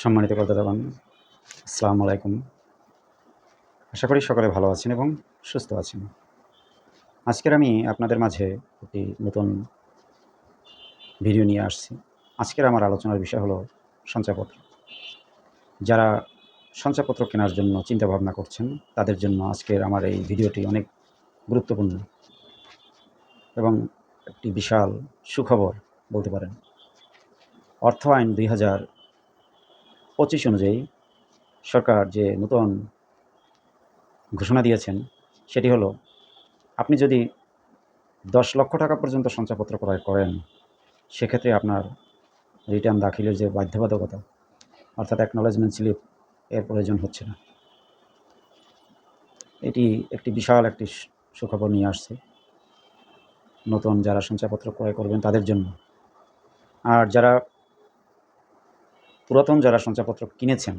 সম্মানিত করদাতাগণ আসসালামু আলাইকুম। আশা করি সকলে ভালো আছেন এবং সুস্থ আছেন। আজকের আমি আপনাদের মাঝে একটি নতুন ভিডিও নিয়ে আসছি। আজকের আমার আলোচনার বিষয় হলো সঞ্চয়পত্র যারা সঞ্চয়পত্র কেনার জন্য চিন্তা ভাবনা করছেন, তাদের জন্য আজকের আমার এই ভিডিওটি অনেক গুরুত্বপূর্ণ এবং একটি বিশাল সুখবর বলতে পারেন। অর্থ আইন দুই হাজার পঁচিশ অনুযায়ী সরকার যে নতুন ঘোষণা দিয়েছেন, সেটি হলো, আপনি যদি দশ লক্ষ টাকা পর্যন্ত সঞ্চয়পত্র ক্রয় করেন, সেক্ষেত্রে আপনার রিটার্ন দাখিলের যে বাধ্যবাধকতা, অর্থাৎ অ্যাকনোলেজমেন্ট স্লিপ এর প্রয়োজন হচ্ছে না। এটি একটি বিশাল একটি সুখবর নিয়ে আসছে, নতুন যারা সঞ্চয়পত্র ক্রয় করবেন তাদের জন্য। আর যারা পুরাতন যারা সঞ্চয়পত্র কিনেছেন,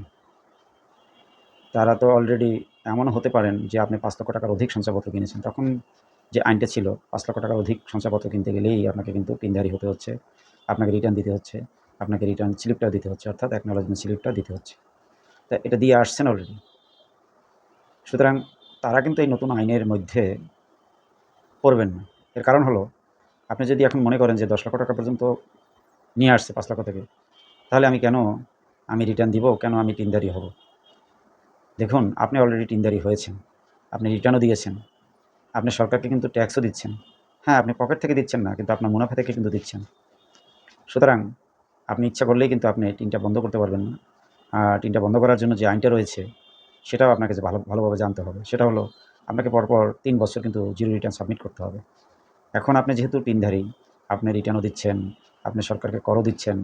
তারা তো অলরেডি এমন হতে পারেন যে আপনি পাঁচ লক্ষ টাকার অধিক সঞ্চয়পত্র কিনেছেন। তখন যে আইনটা ছিল, পাঁচ লক্ষ টাকার অধিক সঞ্চয়পত্র কিনতে গেলেই আপনাকে কিন্তু পিনধারী হতে হচ্ছে, আপনাকে রিটার্ন দিতে হচ্ছে, আপনাকে রিটার্ন স্লিপটা দিতে হচ্ছে, অর্থাৎ অ্যাকনোলজমেন্ট স্লিপটা দিতে হচ্ছে। তা এটা দিয়ে আসছেন অলরেডি সুতরাং তারা কিন্তু এই নতুন আইনের মধ্যে পড়বেন না। এর কারণ হলো, আপনি যদি এখন মনে করেন যে দশ লক্ষ টাকা পর্যন্ত নিয়ে আসছে পাঁচ লক্ষ থেকে তাহলে আমি কেন আমি রিটার্ন দিব? কেন আমি টিনদারি হব? দেখুন, আপনি অলরেডি টিনদারি হয়েছেন। আপনি রিটার্নও দিয়েছেন। আপনি সরকারকে কিন্তু ট্যাক্সও দিচ্ছেন। হ্যাঁ আপনি পকেট থেকে দিচ্ছেন না, কিন্তু আপনার মুনাফা থেকে কিন্তু দিচ্ছেন। সুতরাং আপনি ইচ্ছা করলেই কিন্তু আপনি টিনটা বন্ধ করতে পারবেন না। আর টিনটা বন্ধ করার জন্য যে আইনটা রয়েছে, সেটাও আপনাকে যে ভালো ভালোভাবে জানতে হবে। সেটা হলো, আপনাকে পরপর তিন বছর কিন্তু জিরো রিটার্ন সাবমিট করতে হবে। এখন আপনি যেহেতু টিনধারী আপনি রিটার্নও দিচ্ছেন, আপনি সরকারকে করও দিচ্ছেন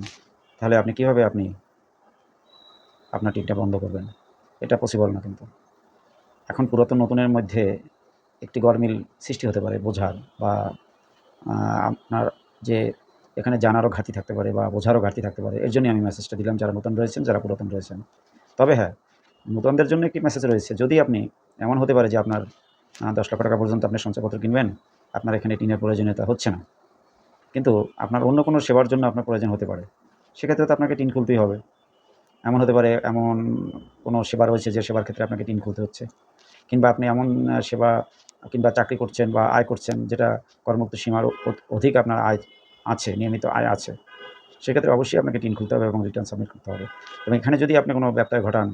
তাহলে আপনি কীভাবে আপনি আপনার টিনটা বন্ধ করবেন? এটা পসিবল না কিন্তু। এখন পুরাতন নতুনের মধ্যে একটি গরমিল সৃষ্টি হতে পারে বোঝার বা আপনার যে এখানে জানারও ঘাটতি থাকতে পারে বা বোঝারও ঘাটতি থাকতে পারে, এর জন্যই আমি মেসেজটা দিলাম, যারা নতুন রয়েছেন, যারা পুরাতন রয়েছেন। তবে হ্যাঁ নতুনদের জন্য একটি মেসেজ রয়েছে, যদি আপনি এমন হতে পারে যে আপনার দশ লক্ষ টাকা পর্যন্ত আপনি সঞ্চয়পত্র কিনবেন, আপনার এখানে টিনের প্রয়োজনীয়তা হচ্ছে না। কিন্তু আপনার অন্য কোনো সেবার জন্য আপনার প্রয়োজন হতে পারে। সেক্ষেত্রে তো আপনাকে টিন খুলতেই হবে। এমন হতে পারে, এমন কোনো সেবা রয়েছে যে সেবার ক্ষেত্রে আপনাকে টিন খুলতে হচ্ছে। কিংবা আপনি এমন সেবা কিংবা চাকরি করছেন বা আয় করছেন যেটা কর্মুক্ত সীমার অধিক আপনার আয় আছে, নিয়মিত আয় আছে। সেক্ষেত্রে অবশ্যই আপনাকে টিন খুলতে হবে এবং রিটার্ন সাবমিট করতে হবে। এবং এখানে যদি আপনি কোনো ব্যবসায় ঘটান,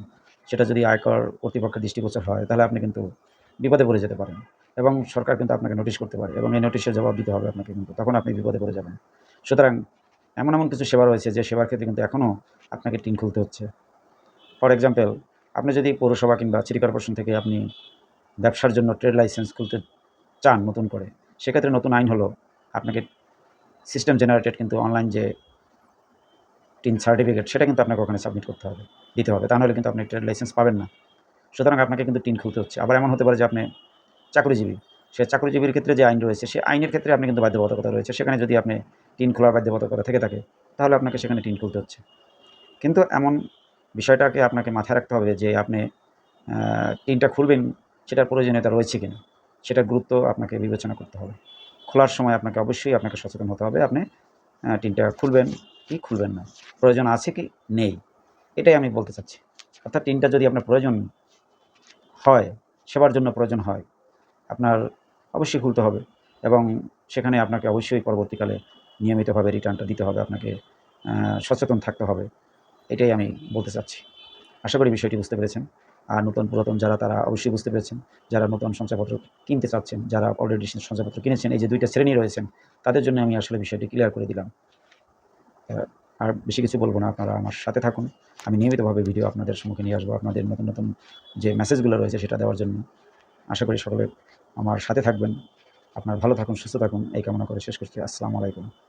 সেটা যদি আয়কর কর্তৃপক্ষের দৃষ্টিগোচর হয়, তাহলে আপনি কিন্তু বিপদে পড়ে যেতে পারেন। এবং সরকার কিন্তু আপনাকে নোটিশ করতে পারে এবং এই নোটিশের জবাব দিতে হবে আপনাকে কিন্তু, তখন আপনি বিপদে পড়ে যাবেন। সুতরাং এমন এমন কিছু সেবা রয়েছে যে সেবার ক্ষেত্রে কিন্তু এখনও আপনাকে টিন খুলতে হচ্ছে। ফর এক্সাম্পল আপনি যদি পৌরসভা কিংবা সিটি কর্পোরেশন থেকে আপনি ব্যবসার জন্য ট্রেড লাইসেন্স খুলতে চান নতুন করে, সেক্ষেত্রে নতুন আইন হলো আপনাকে সিস্টেম জেনারেটেড কিন্তু অনলাইন যে টিন সার্টিফিকেট সেটা কিন্তু আপনাকে ওখানে সাবমিট করতে হবে, দিতে হবে। তা নাহলে কিন্তু আপনি ট্রেড লাইসেন্স পাবেন না। সুতরাং আপনাকে কিন্তু টিন খুলতে হচ্ছে। আবার এমন হতে পারে যে আপনি চাকরিজীবী সে চাকরিজীবীর ক্ষেত্রে যে আইন রয়েছে, সেই আইনের ক্ষেত্রে আপনি কিন্তু বাধ্যবাধকতা রয়েছে। সেখানে যদি আপনি টিন খোলার বাধ্যবাধকতা থেকে থাকে, তাহলে আপনাকে সেখানে টিন খুলতে হচ্ছে। কিন্তু এমন বিষয়টাকে আপনাকে মাথায় রাখতে হবে যে আপনি টিনটা খুলবেন, সেটার প্রয়োজনীয়তা রয়েছে কিনা, সেটার গুরুত্ব আপনাকে বিবেচনা করতে হবে। খোলার সময় আপনাকে অবশ্যই আপনাকে সচেতন হতে হবে। আপনি টিনটা খুলবেন কি খুলবেন না, প্রয়োজন আছে কি নেই, এটাই আমি বলতে চাচ্ছি। অর্থাৎ টিনটা যদি আপনার প্রয়োজন হয়, সেবার জন্য প্রয়োজন হয়, আপনার অবশ্যই খুলতে হবে এবং সেখানে আপনাকে অবশ্যই পরবর্তীকালে নিয়মিতভাবে রিটার্নটা দিতে হবে, আপনাকে সচেতন থাকতে হবে। এটাই আমি বলতে চাচ্ছি। আশা করি বিষয়টি বুঝতে পেরেছেন। আর নতুন পুরাতন যারা, তারা অবশ্যই বুঝতে পেরেছেন। যারা নতুন সঞ্চয়পত্র কিনতে চাচ্ছেন, যারা অলরেডি সঞ্চয়পত্র কিনেছেন, এই যে দুইটা শ্রেণি রয়েছেন, তাদের জন্য আমি আসলে বিষয়টি ক্লিয়ার করে দিলাম। আর বেশি কিছু বলব না, আপনারা আমার সাথে থাকুন। আমি নিয়মিতভাবে ভিডিও আপনাদের সম্মুখে নিয়ে আসব, আপনাদের নতুন নতুন যে মেসেজগুলো রয়েছে সেটা দেওয়ার জন্য। আশা করি সকলে আমার সাথে থাকবেন। আপনার ভালো থাকুন, সুস্থ থাকুন। এই কামনা করে শেষ করছি। আসসালামু আলাইকুম।